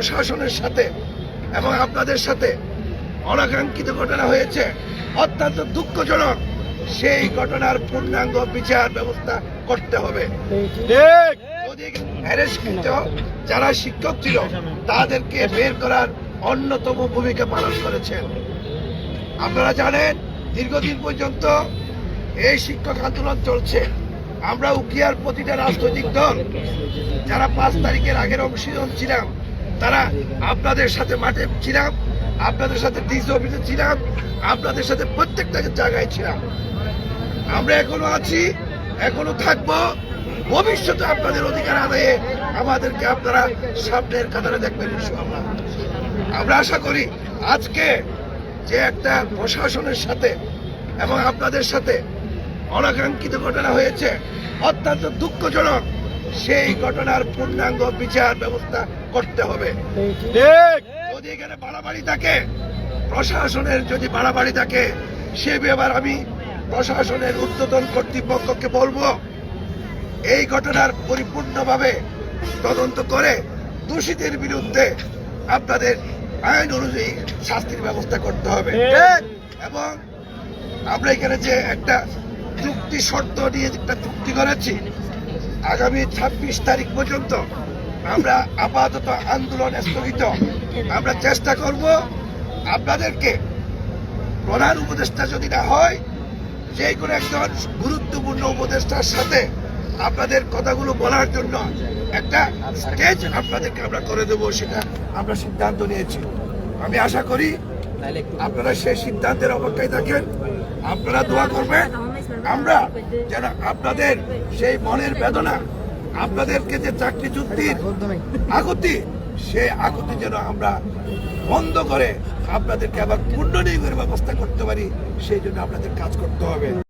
প্রশাসনের সাথে এবং আপনাদের সাথে অনাকাঙ্ক্ষিত ঘটনা হয়েছে। অত্যন্ত দুঃখজনক সেই ঘটনার পূর্ণাঙ্গ বিচার ব্যবস্থা করতে হবে। অ্যারেস্টকৃত যারা শিক্ষক ছিল তাদেরকে বের করার অন্যতম ভূমিকা পালন করেছেন। আপনারা জানেন দীর্ঘদিন পর্যন্ত এই শিক্ষক আন্দোলন চলছে। আমরা উকিয়ার প্রতিটা রাজনৈতিক দল যারা পাঁচ তারিখের আগের অংশীদার ছিলাম তারা আপনাদের সাথে মাঠে ছিলাম, আপনাদের সাথে ডিসি অফিসে ছিলাম, আপনাদের সাথে প্রত্যেকটা জায়গায় ছিলাম। আমরা এখনও আছি, এখনও থাকব। ভবিষ্যতে আপনাদের অধিকার আদায়ে আমাদেরকে আপনারা সামনের কাতারে দেখবেন আমরা আশা করি আজকে যে একটা প্রশাসনের সাথে এবং আপনাদের সাথে অনাকাঙ্ক্ষিত ঘটনা হয়েছে, অত্যন্ত দুঃখজনক, সেই ঘটনার পূর্ণাঙ্গ বিচার ব্যবস্থা করতে হবে। যদি এখানে বাড়াবাড়ি থাকে প্রশাসনের যদি বাড়াবাড়ি থাকে সে ব্যাপার আমি প্রশাসনের ঊর্ধ্বতন কর্তৃপক্ষকে বলব এই ঘটনার পরিপূর্ণভাবে তদন্ত করে দোষীদের বিরুদ্ধে আপনাদের আইন অনুযায়ী শাস্তির ব্যবস্থা করতে হবে। এবং আমরা এখানে যে একটা চুক্তি শর্ত নিয়ে একটা চুক্তি করেছি আগামী ছাব্বিশ তারিখ পর্যন্ত আমরা আপাতত আন্দোলন স্থগিত। আমরা চেষ্টা করব আপনাদেরকে প্রধান উপদেষ্টা যদি না হয় যে কোনো একজন গুরুত্বপূর্ণ উপদেষ্টার সাথে আপনাদের কথাগুলো বলার জন্য একটা স্টেজ আপনাদেরকে আমরা করে দেবো, সেটা আমরা সিদ্ধান্ত নিয়েছি। আমি আশা করি আপনারা সেই সিদ্ধান্তের অপেক্ষায় থাকেন। আপনারা দোয়া করবেন। আমরা যেন আপনাদের সেই মনের বেদনা আপনাদেরকে যে চাকরি চুক্তির আকুতি, সে আকুতি যেন আমরা বন্ধ করে আপনাদেরকে আবার পুনর্নিয়োগের ব্যবস্থা করতে পারি, সেই জন্য আপনাদের কাজ করতে হবে।